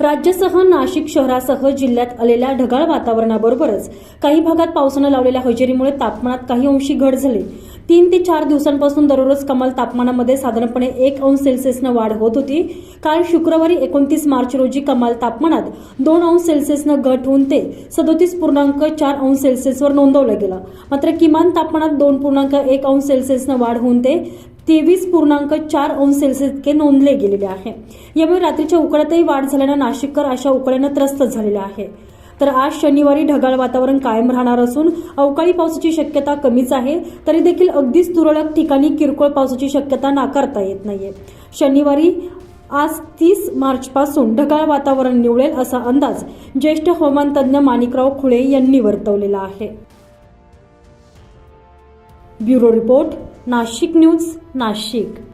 राज्यासह नाशिक शहरासह जिल्ह्यात आलेल्या ढगाळ वातावरणाबरोबरच काही भागात पावसानं लावलेल्या हजेरीमुळे तापमानात काही अंशी घट झाली. तीन ते चार दिवसांपासून दररोज कमाल तापमानामध्ये साधारणपणे एक अंश सेल्सिअसनं वाढ होत होती. काल शुक्रवारी एकोणतीस मार्च रोजी कमाल तापमानात दोन अंश सेल्सिअसनं घट होऊन ते सदोतीस पूर्णांक चार अंश सेल्सिअसवर नोंदवलं गेलं. मात्र किमान तापमानात दोन पूर्णांक एक अंश सेल्सिअसनं वाढ होऊन ते तेवीस पूर्णांक चार अंश सेल्सिअस इतके नोंदले गेलेले आहे. यामुळे रात्रीच्या उकड्यातही वाढ झाल्यानं नाशिककर अशा उकड्यानं त्रस्त झालेले आहे. तर आज शनिवारी ढगाळ वातावरण कायम राहणार असून अवकाळी पावसाची शक्यता कमीच आहे. तरी देखील अगदीच तुरळक ठिकाणी किरकोळ पावसाची शक्यता नाकारता येत नाहीये. शनिवारी आज तीस मार्चपासून ढगाळ वातावरण निवळेल असा अंदाज ज्येष्ठ हवामान तज्ज्ञ माणिकराव खुळे यांनी वर्तवलेला आहे. Bureau report Nashik news Nashik.